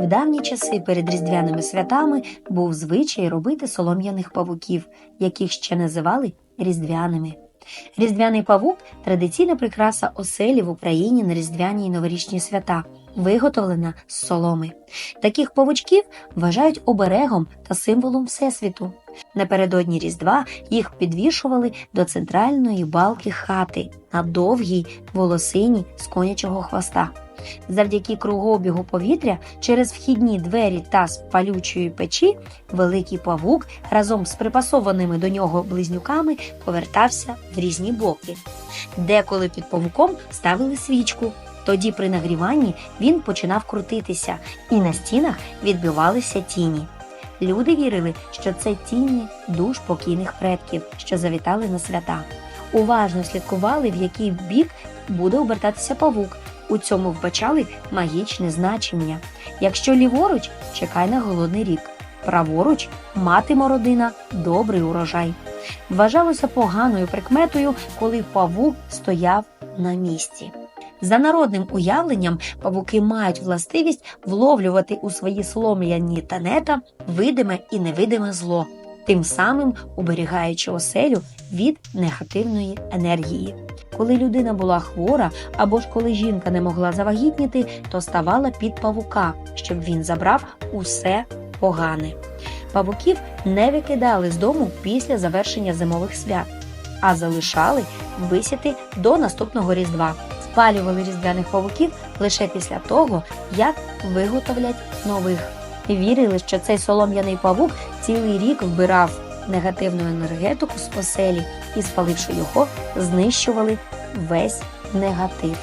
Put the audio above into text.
В давні часи перед різдвяними святами був звичай робити солом'яних павуків, яких ще називали різдвяними. Різдвяний павук традиційна прикраса оселі в Україні на різдвяні й новорічні свята, виготовлена з соломи. Таких павучків вважають оберегом та символом Всесвіту. Напередодні Різдва їх підвішували до центральної балки хати на довгій волосині з конячого хвоста. Завдяки кругообігу повітря через вхідні двері та з палючої печі великий павук разом з припасованими до нього близнюками повертався в різні боки. Деколи під павуком ставили свічку. Тоді при нагріванні він починав крутитися, і на стінах відбивалися тіні. Люди вірили, що це тіні душ покійних предків, що завітали на свята. Уважно слідкували, в який бік буде обертатися павук. У цьому вбачали магічне значення. Якщо ліворуч, чекай на голодний рік. Праворуч матиме родина добрий урожай. Вважалося поганою прикметою, коли павук стояв на місці. За народним уявленням, павуки мають властивість вловлювати у свої солом'яні танета видиме і невидиме зло, тим самим уберігаючи оселю від негативної енергії. Коли людина була хвора або ж коли жінка не могла завагітніти, то ставала під павука, щоб він забрав усе погане. Павуків не викидали з дому після завершення зимових свят, а залишали висіти до наступного різдва. Спалювали різдвяних павуків лише після того, як виготовлять нових. Вірили, що цей солом'яний павук цілий рік вбирав негативну енергетику з оселі і, спаливши його, знищували весь негатив.